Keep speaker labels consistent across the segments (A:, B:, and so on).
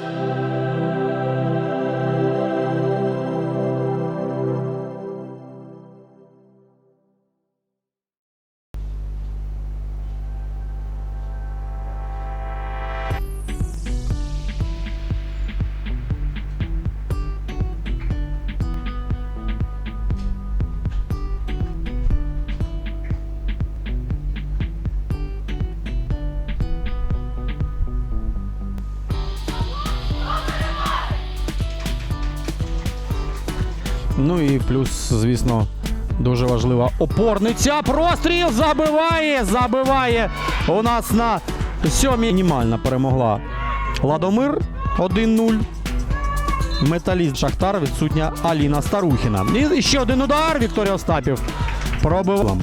A: Bye. Ну і плюс, звісно, дуже важлива опорниця. Простріл забиває, забиває. У нас на сьомій мінімальна перемогла Ладомир 1-0. Металіст Шахтар відсутня Аліна Старухіна. І ще один удар. Вікторія Остапів пробив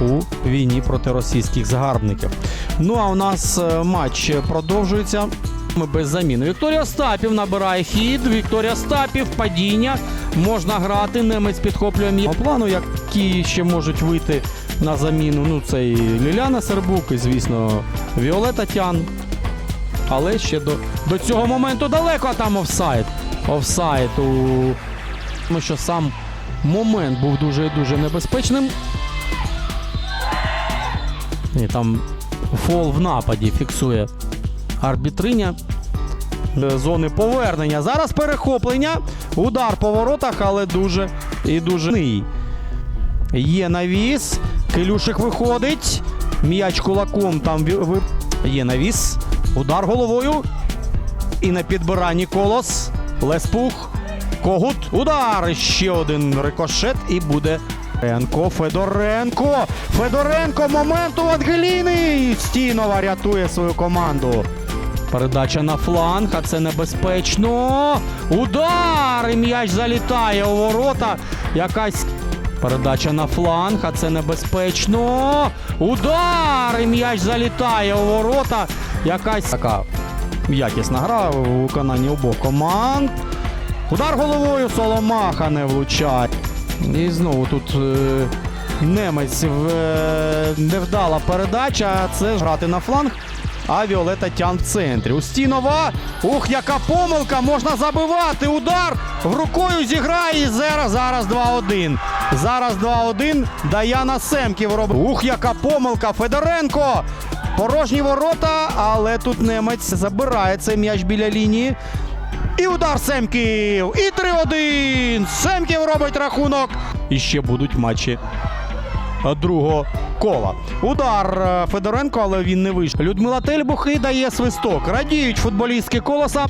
A: у війні проти російських загарбників. Ну а у нас е, матч продовжується. Ми без заміни. Вікторія Остапів набирає хід. Вікторія Остапів, падіння. Можна грати. Немець підхоплює. По плану, які ще можуть вийти на заміну. Ну, це і Ліляна Сербук, і, звісно, Віолета Тян. Але ще до, до цього моменту далеко, а там офсайд. Офсайд у. Тому що сам момент був дуже і дуже небезпечним. І там фол в нападі фіксує арбітриня. Е, Зони повернення. Зараз перехоплення. Удар по воротах, але дуже і дуже. Є навіс. Килюшик виходить. М'яч кулаком там є навіс. Удар головою. І на підбиранні колос. Леспух. Когут. Удар. Ще один рикошет і буде. Федоренко, Федоренко. Федоренко. Момент у Ангеліни. Стінова рятує свою команду. Передача на фланг, а це небезпечно. Удар! І м'яч залітає у ворота. Якась передача на фланг, а це небезпечно. Удар! І м'яч залітає у ворота. Якась така якісна гра у виконанні обох команд. Удар головою Соломаха не влучає. І знову тут е, немець в, е, невдала передача. Це ж грати на фланг. А Тян в центрі. Устінова. Ух, яка помилка! Можна забивати. Удар рукою зіграє. І зараз, зараз 2-1. Зараз 2-1. Даяна Семків робить. Ух, яка помилка! Федоренко! Порожні ворота, але тут немець забирає цей м'яч біля лінії. І удар Семків. І 3-1. Семків робить рахунок. І ще будуть матчі другого кола. Удар е, Федоренко, але він не вийшов. Людмила Тельбухи дає свисток. Радіють футболістки колоса.